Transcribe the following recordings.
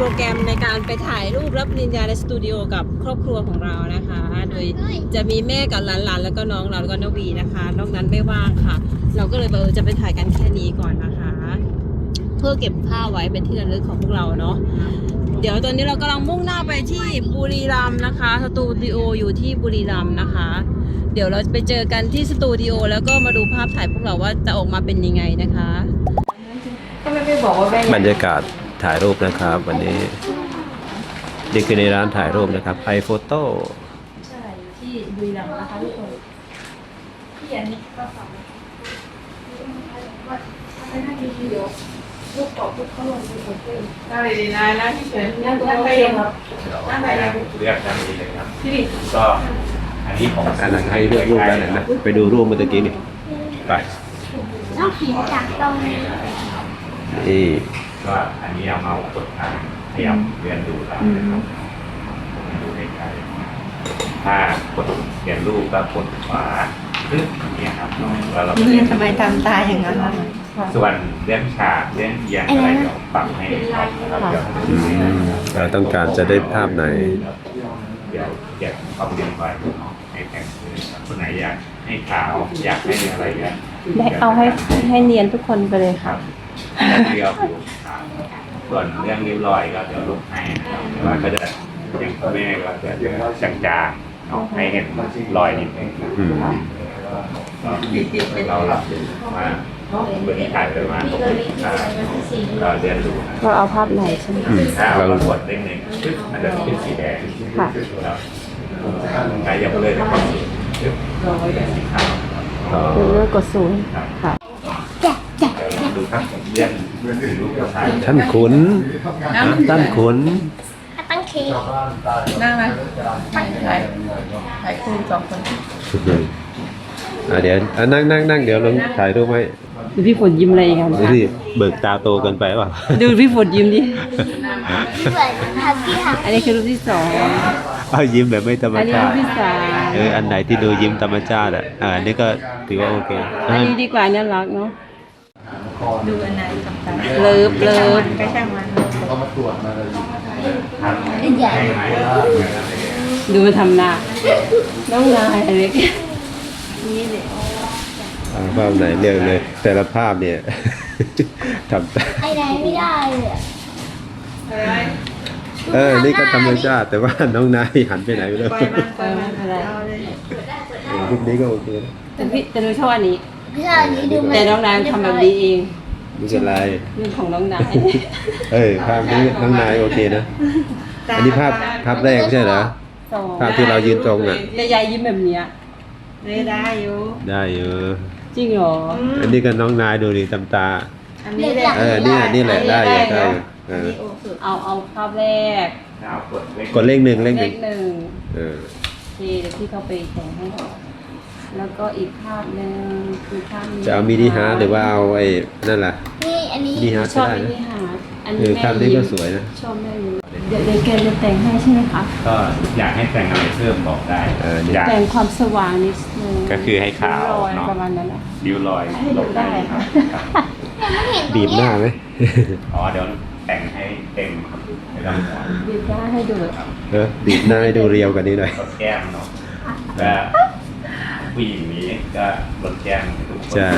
ปรแกรมในการไปถ่ายรูปรับปริญญาในสตูดิโอกับครอบครัวของเรานะคะ โดยจะมีแม่กับหลานๆแล้วก็น้องเราแล้วก็นวีนะคะ นอกนั้นไม่ว่างค่ะ เราก็เลยเออจะไปถ่ายกันแค่นี้ก่อนนะคะ เพื่อเก็บภาพไว้เป็นที่ระลึกของพวกเราเนาะเดี๋ยวตอนนี้เรากำลังมุ่งหน้าไปที่บุรีรัมย์นะคะ สตูดิโออยู่ที่บุรีรัมย์นะคะ เดี๋ยวเราไปเจอกันที่สตูดิโอแล้วก็มาดูภาพถ่ายพวกเราว่าจะออกมาเป็นยังไงนะคะก็ไม่ไปบอกว่าแม่บรรยากาศ ถ่ายรูปนะครับ วันนี้นี่คือในร้านถ่ายรูปนะครับไอโฟโต้ใช่อยู่ที่บุรีรัมย์นะคะทุกคนที่อันนี้ก็ฝากลูกปอบลูกเขาลงไปหมดเลยนั่งดีๆนะนั่งเฉยๆนั่นั่งงตรงนั่งนั้นไปไปเอเองงคครัรับบนั่งไปเลยเลือกด้านนี้เลยครับพี่ดิก็อันนี้ของอันนั้นให้เลือกรูปด้านไหนนะ ไปดูรูปเมื่อตะกี้นี่ไปต้องขีดจากตรงนี้นี่ ก็อันนี้เอาเอากดทางพยายามเรียนดูแล้วนะครับดูใกล้ๆถ้ากดเรียนรูปก็กดขวาปึ๊บเนี่ยครับแล้วเราก็เรียนทำไมทำตาอย่างนั้นล่ะส่วนเรื่องฉากเรื่องเอียงอะไรเดี๋ยวปรับให้ครับนะครับเดี๋ยวอืมเราต้องการจะได้ภาพไหน เดี๋ยวเก็บความเรียนไว้ให้แต่งเลยครับคนไหนอยากให้ขาวอยากให้อะไรเงี้ยได้เอาให้ให้เนียนทุกคนไปเลยครัค่ะบ ส่วนเรื่องริ้วรอยก็เดี๋ยวลบให้นะครับแต่ว่าก็จะอย่างพ่อแม่ก็จะเดี๋ยวจางๆเนาะให้เห็นรอยนิดนึงอืม ก็เราหลับมาเปิดถ่ายไปมาตกก็เรียนรู้นะเราเอาภาพไหนใช่ไหมอืมถ้าเราเรากดเลขหนึ่งปึ๊บมันจะขึ้นสีแดงค่ะแล้วกายยังเลยนะครับปึ๊บเป็นสีขาวอ๋อคือเลือกกดศูนย์ค่ะเดี๋ยวเรา ดูครับเรียนเรียนรู้ภาษาท่านขุน ท่านขุน ตั้งขีดนั่งไหมถ่ายถ่ายคู่สองคนอะเดี๋ยวอะนั่งนั่งนั่งเดี๋ยวลงถ่ายรูปให้ดูพี่ฝนยิ้มอะไรกันดูสิเบิกตาโตเกินไปเปล่า ดูพี่ฝนยิ้มดิ เหมือนทับที่หักอันนี้คือรูปที่สองเอายิ้มแบบไม่ธรรมอันนี้ชารูปติที่สามเอออันไหนที่ดูยิ้มธรรมชาติอะอ่าอันนี้ก็ถือว่าโอเคอันนี้ดีกว่าน่ารักเนาะ ดูอันไหนกับตาเลิฟเลิฟก็ช่างมันใหญ่ดูมันทำหน้าน้องนายอเล็กเอาภาพไหนเลือกเลย แต่ละภาพเนี่ยทำตาไอ้ไหนไม่ได้เลยอะเออ นี่ก็ธรรมชาติแต่ว่าน้องนายหันไปไหนไม่รู้ปล่อยมันปล่อยมันอะไรเอาเลยเออรูปนี้ก็โอเคนะแต่พี่แต่หนูชอบอันนี้ พี่ชายนี้ดูแต่น้องนายทำแบบนี้เองไม่เป็นไรนี่ของน้องนายเอ้ยภาพนี้น้องนายโอเคนะ อันนี้ภาพภาพแรกไม่ใช่เหรอ สองภาพที่เรายืนตรงอะ แต่ยายยิ้มแบบเนี้ยเลยได้อยู่ได้อยู่จริงเหรอ อันนี้ก็น้องนายดูดิตำตา อันนี้ได้เออเนี่ยนี่แหละได้อยู่ได้อยู่เออนี่โอ้สุดเอาเอาภาพแรกเอากดเลขกดเลขหนึ่งเลขหเลนึ่งขหนึ่งเออโอเคเดี๋ยวพี่เขาไปแต่งให้ก่อน แล้วก็อีกภาพหนึ่งคือภาพนี้จะเอามินิฮาร์ทหรือว่าเอาไอ้นั่นล่ะนี่อันนี้มินิฮาร์ทชอบก็ได้มินะนิฮาร์ทอันเอนี้อแม่ภาพนี้ก็ยิ้มสวยนะ ชอบแม่ยิ้มเดี๋ยวเดี๋ยวแกจะแต่งให้ใช่ไหมคะก็อยากให้แต่งอะไรเพิ่มบอกได้เออนี่ อยาก แต่งความสว่างนิดนึงก็คือให้ขาวรอยเนอะ ประมาณนั้นนะริ้วรอยให้ดูได้ค่ะครับยังไม่เห็นตรงบีบหเนี้น้ายไหม อ๋อเดี๋ยวแต่งให้เต็มครับไม่ต้องห่วงบีบหน้าให้ดู เออบีบหน้าให้ดูเรียวกว่านี้หน่อยลดแก้มเนาะและ ผู้หญิงนี้ก็ลดแก้มให้ทุกคนใช่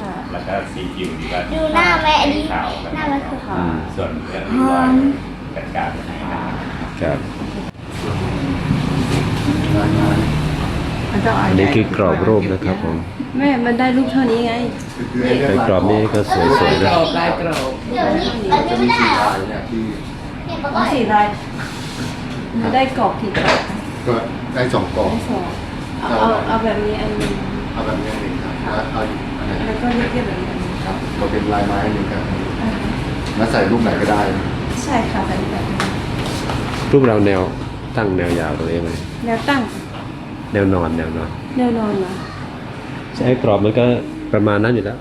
ค่ะแล้วก็สีผิวนี่ก็ดูหน้าไหมอันนี้ขาวหน้ามันคือค่ะส่วนเรื่องริ้วรอยจัดการให้นะครับครับ มันต้องเอาอันนี้คือกรอบรูปนะครับผมแม่มันได้รูปเท่านี้ไงแต่กรอบนี้ก็สวยๆกนะรอบลายกรอบเดี๋ยวนี้อันนี้ไม่ได้เหรอเนี่ยประกเอาอบสีลายมันได้กรอบกี่กรอบก็ได้สองกล่องได้สอง เอาเอาเอาแบบนี้อันหนึงเอาแบบนี้หนึ่งครับแล้วเอาอีกอันไหนแล้วก็เรียบๆแบบนี้อันหนึงครับก็เป็นลายไม้หนึ่งครับแล้วใส่รูปไหนก็ได้ใช่ค่ะแบบนี้แบบนี้รูปเราแนวตั้งแนวยาวตรงนี้ไหมแนวตั้งแนวนอนแนวนอนแนวนอนเหรอใช้กรอบมันก็ประมาณนั้นอยู่แล้ว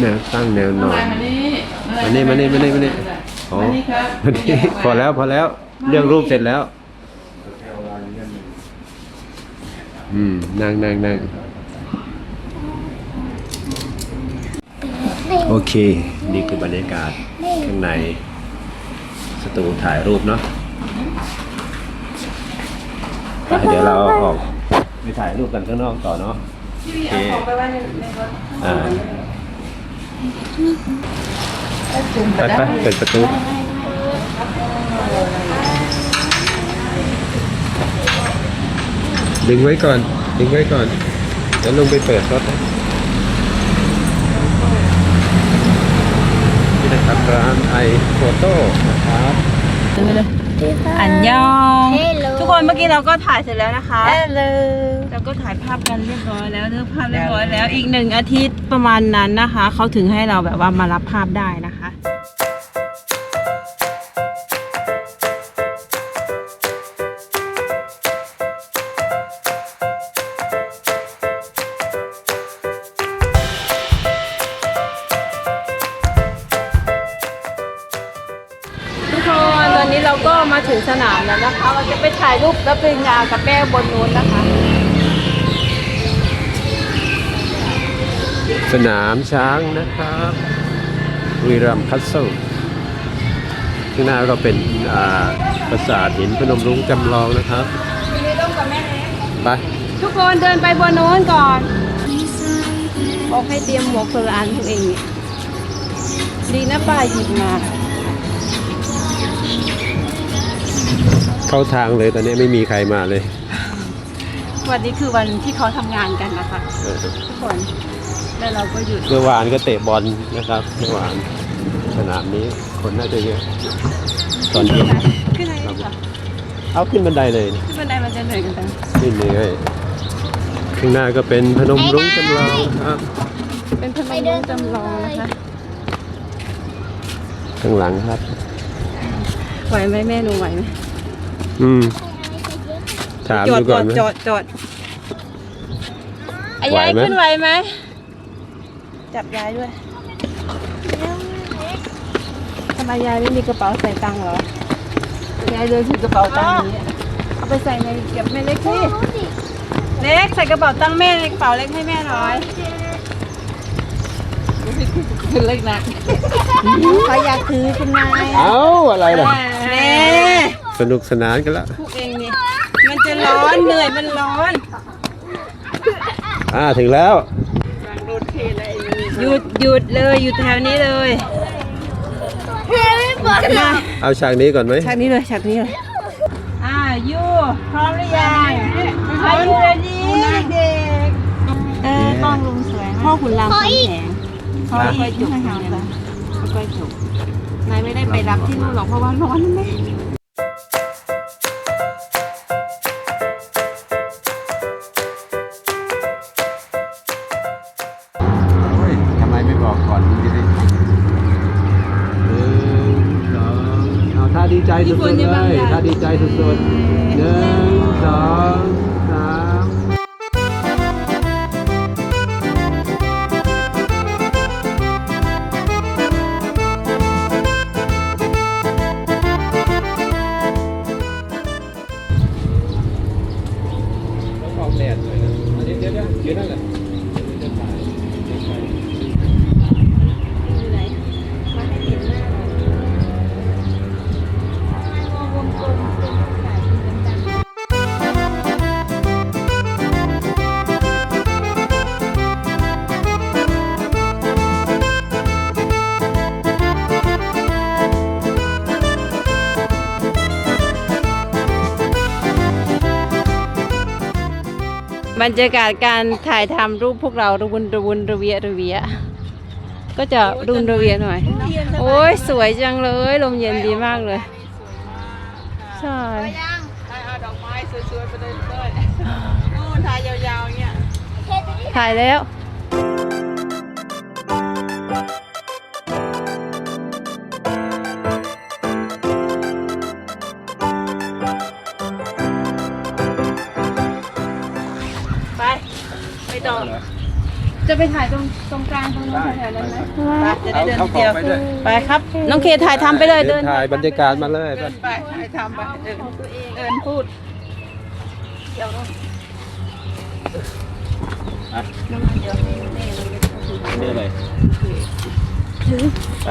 แนวตั้งแนวนอน มานี่มานี่มานี่มานี่มานี่อ๋อมานี่ครับมานี่พอแล้วพอแล้ว เรื่องรูปเสร็จแล้ว อืมนั่งนั่งนั่งโอเค นี่คือบรรยากาศข้างในสตูถ่ายรูปเนาะไปเดี๋ยวเราออกไปถ่ายรูปกันข้างนอกต่อเนาะโอเคอ่าไปไปเปิดประตู ดึงไว้ก่อน ดึงไว้ก่อนเดี๋ยวลงไปเปิดรถนะนี่นะครับร้านไอโฟโต้นะครับอันยอง Hello ทุกคนเมื่อกี้เราก็ถ่ายเสร็จแล้วนะคะ Hello เราก็ถ่ายภาพกันเรียบร้อยแล้วเลือกภาพเรียบร้อยแล้วอีกหนึ่งอาทิตย์ประมาณนั้นนะคะ เขาถึงให้เราแบบว่ามารับภาพได้นะ สนามแล้วนะคะ เราจะไปถ่ายรูปรับปริญญากับแม่บนนู้นนะคะ สนามช้างนะครับวีรัมคัสเซิลข้างหน้าก็เป็นอ่าปราสาทหินพนมรุ้งจำลองนะครับมีร่มกับแม่เล็กไปทุกคนเดินไปบนนู้นก่อนบอกให้เตรียมหมวกคนละอันทุกเองเนี่ยดีนะป้าหยิบมา เข้าทางเลยตอนนี้ไม่มีใครมาเลย วันนี้คือวันที่เขาทำงานกันนะคะเออทุกคน แล้วเราก็หยุดเมื่อวานก็เตะบอลนะครับ เมื่อวานสนามนี้คนน่าจะเยอะ ตอนเย็นขึ้นไหนดีกว่าเอาขึ้นบันไดเลยขึ้นบันไดมันจะเหนื่อยกันจังนี่เหนื่อยข้างหน้าก็เป็นพนมรุ้งจำลองครับเป็นพนมรุ้งจำลองนะคะข้างหลังครับ ไหวไหมแม่หนูไหวไหม อืมถามจอดูดก่ก่ออนนไหมจอดจอดไอ้ไหวยายไหมขึ้นไหวไหมจับยายด้วยทำไมยายไม่มีกระเป๋าใส่ตังค์เหรอยายเดินถือกระเป๋าตังค์นี้เอาไปใส่ในเก็บแม่เล็กสิเล็กใส่กระเป๋าตังค์แม่ในกระเป๋าเล็กให้แม่หน่อยคือเล็กนักเขาอยากถือคุณนาย เอาอะไรล่ะ แม่ สนุกสนานกันละพวกเองนี่มันจะร้อนเหนื่อยมันร้อนอ่าถึงแล้ว หยุดหยุดเลยหยุดแถวนี้เลยจะมาเอาฉากนี้ก่อนไหมฉากนี้เลยฉากนี้เลยอ่ายูพร้อมหรือยังอายุเรดี้เด็กเออกล้องลุงสวยพ่อขุนรามคำแหงพ่อค่อยจบค่อยจบนายไม่ได้ไปรับที่นู่นหรอกเพราะว่าร้อนแม่ ใจสุดๆเลยถ้าดีใจสุดๆหนึ่งสองสามต้อง รรยากาศการถ่ายทำรูปพวกเราระวนระวนระเวียระเวียก็จะรุนระเวียหน่อย โอ้ยสวยจังเลย ลมเย็นดีมากเลย ใช่ถ่ายแล้ว จะไปถ่ายตรงตรงกลางตรงนู้นแถวๆนั้นไหมไปจะได้เดินทีเดียวไปครับ น้องเคถ่ายทำไปเลยเดิน ถ่ายบรรยากาศมาเลยไปไปให้ทำไปเดินเดินพูดนี่เลยไป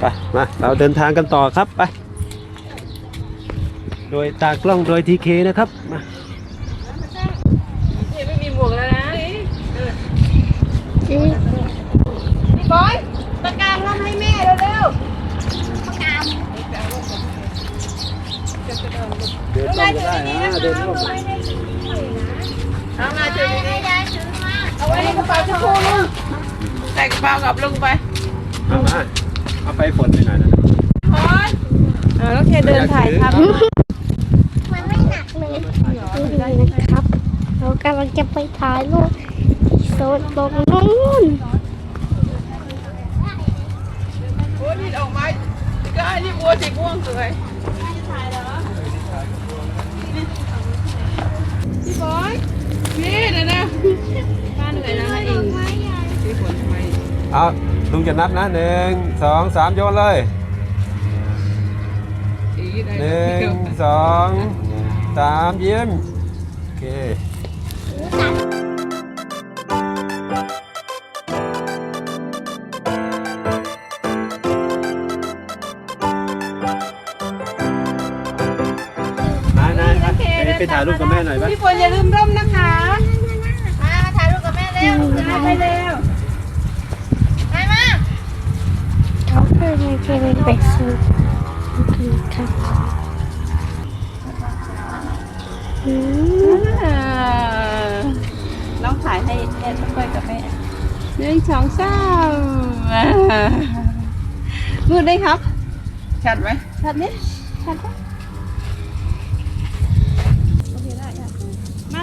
ไปมาเราเดินทางกันต่อครับไป โดยตากล้องโดยทีเคนะครับมา ไม่มีหมวกแล้วนะ พี่บอยตะกางร่มให้แม่เร็วเดินร่มก็ได้นะเดินร่มๆเอามาเจอไม่ได้ซื้อมาเอาไว้ในกระเป๋าจะพูนึงใส่กระเป๋ากับลุงไปเอามาเอาไปฝนไปหน่อยนะพอยอ่าโอเคเดินถ่ายครับมันไม่หนักเลยดูดีนะครับ เรากำลังจะไปถ่ายรูป โซนตรงนู้นโอ้ยนี่ออกมาก็นี่บัวสีม่วงสวยพี่บอยพี่เดี๋ยวนะป้าเหนื่อยนะเองพี่ฝนทำไมเอาลุงจะนับนะหนึ่งสองสามโยนเลยอีกได้หนึ่งสองสามยิ้มโอเค ไปไปถ่ายรูปกับแม่หน่อยปะพี่ฝนอย่าลืมร่มนะคะ มาถ่ายรูปกับแม่เร็วมาไปเร็วมามาเขาเคยมีเคยไปซื้อครับอืมน้องถ่ายให้แอนค่อยกับแม่หนึ่งสองสามพูดได้ครับ ชัดไหมชัดนิดชัดไหมโอเคได้ค่ะ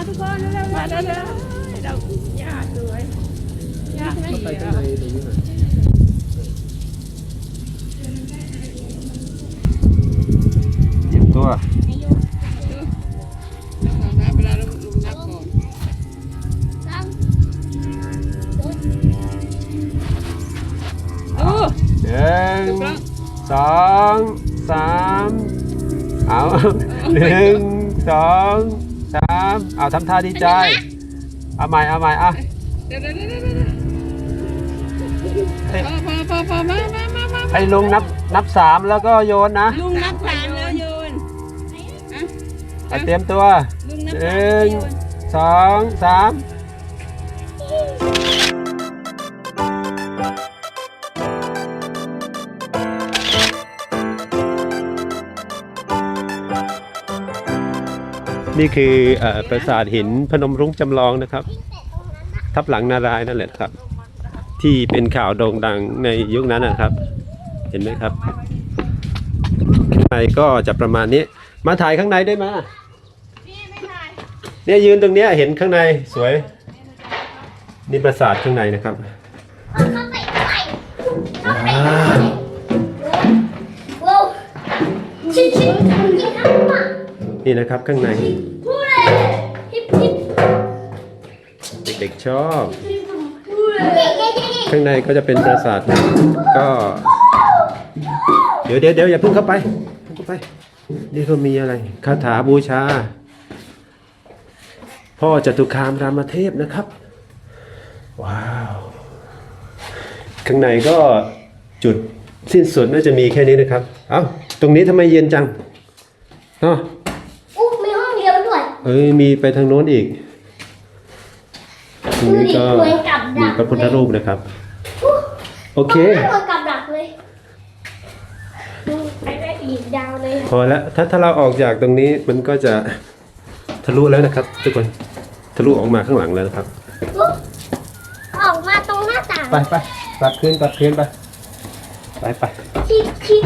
มาทุกคนเร็วๆมาเร็วๆเราญาติด้วยญาติไม่เยอะเก็บตัวเวลาลุงนับก่อนโอ้หนึ่งสองสามเอาหนึ่งสองสามเอาทำท่าดีใจ เอาใหม่เอาใหม่เอาเดี๋ยวเดี๋ยวเดี๋ยวเดี๋ยวให้พอพอพอพอมามามามาให้ลุงนับนับสามแล้วก็โยนนะลุงนับสามแล้วโยนอะเตรียมตัวลุงนับหสามนึ่งโยน สองสาม นี่คือเอ่อปราสาทหินพนมรุ้งจำลองนะครับ ทับหลังนารายณ์นั่นแหละครับ ที่เป็นข่าวโด่งดังในยุคนั้นนะครับ เห็นไหมครับข้างในก็จะประมาณนี้ มาถ่ายข้างในได้ไหมเนี่ยยืนตรงเนี้ยเห็นข้างในสวย นี่ปราสาทข้างในนะครับเข้าไปเข้าไปเข้าไปว้าว นี่นะครับข้างในพูดเลยฮิปฮิปเด็กๆชอบ พูดเลยข้างในก็จะเป็นปราสาทก็ เดี๋ยวเดี๋ยวเดี๋ยวอย่าเพิ่งเข้าไปเพิ่งเข้าไป นี่ก็มีอะไรคาถาบูชา พ่อจตุคามรามเทพนะครับ ว้าว ข้างในก็จุดสิ้นสุดน่าจะมีแค่นี้นะครับ เอ้า ตรงนี้ทำไมเย็นจังเนาะอู้มีห้อ เดียวด้วยเอ้ยมีไปทางโน้นอีกตรงนี้ก็เหมือนกับดัมีกพระพุทธรูปนะครับอู้โอเคเหมือนกับดักเลยอืมไปได้อีกยาวเลยพอแล้วถ้าถ้าเราออกจากตรงนี้มันก็จะทะลุแล้วนะครับ ทุกคนทะลุออกมาข้างหลังแล้วนะครับอู้ออกมาตรงหน้าต่างไปไปตัดคืนตัดคืนไปไปไป ชิชิ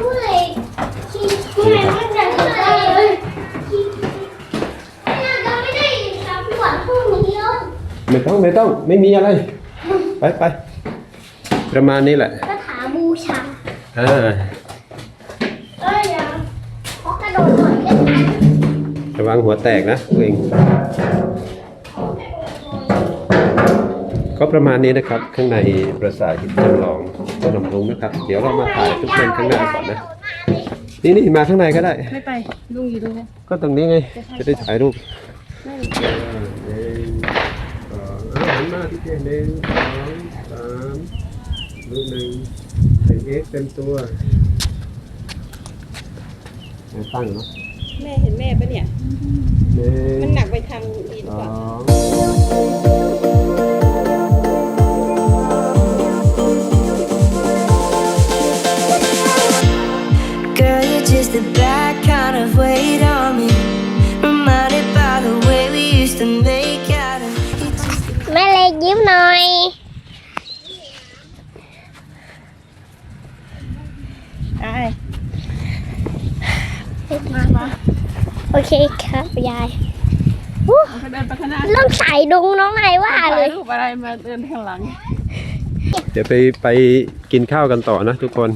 พูดเลยชิพูดเลยมันจะพูดเลยชิเนี่ยเราไม่ได้ทำหวานพวกนี้เลย ไม่ต้องไม่ต้องไม่มีอะไร ไปไปประมาณนี้แหละคาถาบูชาอ่าเอ้ยยังขอกระโดดหน่อยได้ไหมระวังหัวแตกนะตัวเอง ก็ประมาณนี้นะครับ ข้างในปราสาทหินจำลองพนมรุ้งนะครับ เดี๋ยวเรามาถ่ายทุกคนข้างหน้าก่อนนะ นี่นี่มาข้างในก็ได้ ไม่ไปลุงอยู่ตรงนี้ก็ตรงนี้ไง จะได้ถ่ายรูปหห น้าที่เจหนึ่งสองสามรูปหนึ่งเป็นเอ็กเต็มตัวตั้งเนาะแม่เห็นแม่ปะเนี่ย หนึ่งมันหนักไปทางดินสก่ออนง Girl, you're just the bad kind of weight เคครับยายเดินไปข้างหน้าต้องใส่ดุงน้องไงว่าเลถ่ายยรูปอะไรมาเดินข้างหลัง เดี๋ยวไปไปกินข้าวกันต่อนะทุกคน